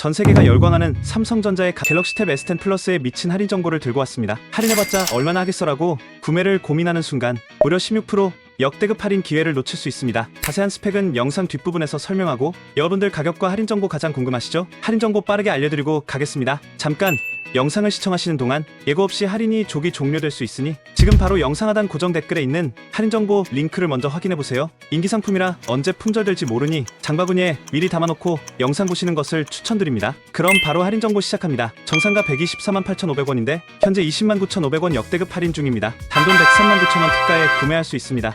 전 세계가 열광하는 삼성전자의 갤럭시 탭 S10 플러스의 미친 할인 정보를 들고 왔습니다. 할인해봤자 얼마나 하겠어라고 구매를 고민하는 순간 무려 16% 역대급 할인 기회를 놓칠 수 있습니다. 자세한 스펙은 영상 뒷부분에서 설명하고 여러분들 가격과 할인 정보 가장 궁금하시죠? 할인 정보 빠르게 알려드리고 가겠습니다. 잠깐 영상을 시청하시는 동안 예고 없이 할인이 조기 종료될 수 있으니 지금 바로 영상 하단 고정 댓글에 있는 할인 정보 링크를 먼저 확인해 보세요. 인기 상품이라 언제 품절될지 모르니 장바구니에 미리 담아놓고 영상 보시는 것을 추천드립니다. 그럼 바로 할인 정보 시작합니다. 정상가 124만 8,500원인데 현재 20만 9,500원 역대급 할인 중입니다. 단돈 103만 9천원 특가에 구매할 수 있습니다.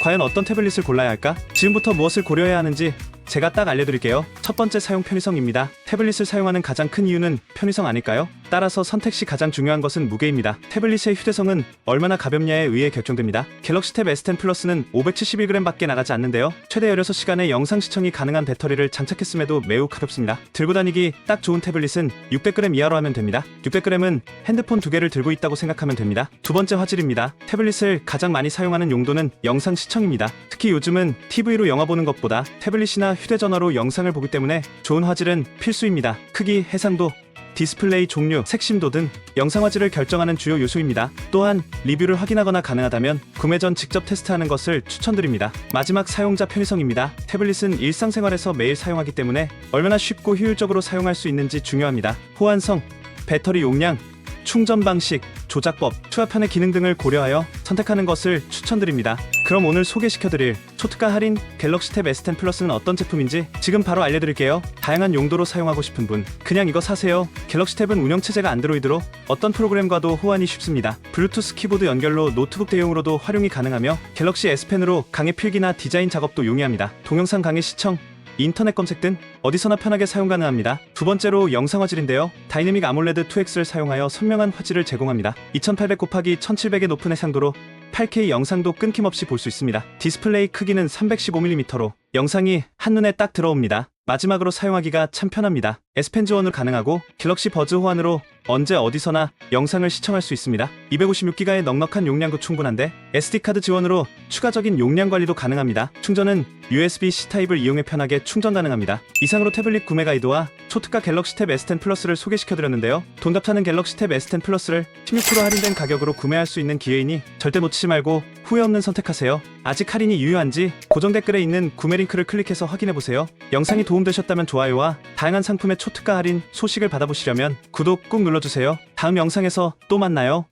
과연 어떤 태블릿을 골라야 할까? 지금부터 무엇을 고려해야 하는지 제가 딱 알려드릴게요. 첫 번째 사용 편의성입니다. 태블릿을 사용하는 가장 큰 이유는 편의성 아닐까요? 따라서 선택 시 가장 중요한 것은 무게입니다. 태블릿의 휴대성은 얼마나 가볍냐에 의해 결정됩니다. 갤럭시 탭 S10 플러스는 571g밖에 나가지 않는데요. 최대 16시간의 영상 시청이 가능한 배터리를 장착했음에도 매우 가볍습니다. 들고 다니기 딱 좋은 태블릿은 600g 이하로 하면 됩니다. 600g은 핸드폰 두 개를 들고 있다고 생각하면 됩니다. 두 번째 화질입니다. 태블릿을 가장 많이 사용하는 용도는 영상 시청입니다. 특히 요즘은 TV로 영화 보는 것보다 태블릿이나 휴대전화로 영상을 보기 때문에 좋은 화질은 필수입니다. 크기, 해상도, 디스플레이 종류, 색심도 등 영상 화질을 결정하는 주요 요소입니다. 또한 리뷰를 확인하거나 가능하다면 구매 전 직접 테스트하는 것을 추천드립니다. 마지막 사용자 편의성입니다. 태블릿은 일상생활에서 매일 사용하기 때문에 얼마나 쉽고 효율적으로 사용할 수 있는지 중요합니다. 호환성, 배터리 용량, 충전 방식, 조작법, 투하 편의 기능 등을 고려하여 선택하는 것을 추천드립니다. 그럼 오늘 소개시켜드릴 초특가 할인 갤럭시 탭 S10 플러스는 어떤 제품인지 지금 바로 알려드릴게요. 다양한 용도로 사용하고 싶은 분, 그냥 이거 사세요. 갤럭시 탭은 운영체제가 안드로이드로 어떤 프로그램과도 호환이 쉽습니다. 블루투스 키보드 연결로 노트북 대용으로도 활용이 가능하며 갤럭시 S펜으로 강의 필기나 디자인 작업도 용이합니다. 동영상 강의 시청, 인터넷 검색 등 어디서나 편하게 사용 가능합니다. 두 번째로 영상 화질인데요. 다이내믹 아몰레드 2X를 사용하여 선명한 화질을 제공합니다. 2800 곱하기 1700의 높은 해상도로 8K 영상도 끊김없이 볼 수 있습니다. 디스플레이 크기는 315mm로 영상이 한눈에 딱 들어옵니다. 마지막으로 사용하기가 참 편합니다. S펜 지원으로 가능하고 갤럭시 버즈 호환으로 언제 어디서나 영상을 시청할 수 있습니다. 256기가의 넉넉한 용량도 충분한데 SD카드 지원으로 추가적인 용량 관리도 가능합니다. 충전은 USB-C 타입을 이용해 편하게 충전 가능합니다. 이상으로 태블릿 구매 가이드와 초특가 갤럭시 탭 S10 플러스를 소개시켜드렸는데요. 돈답하는 갤럭시 탭 S10 플러스를 16% 할인된 가격으로 구매할 수 있는 기회이니 절대 놓치지 말고 후회 없는 선택하세요. 아직 할인이 유효한지 고정 댓글에 있는 구매 링크를 클릭해서 확인해보세요. 영상이 도움되셨다면 좋아요와 다양한 상품의 초특가 할인 소식을 받아보시려면 구독 꾹 눌러주세요. 다음 영상에서 또 만나요.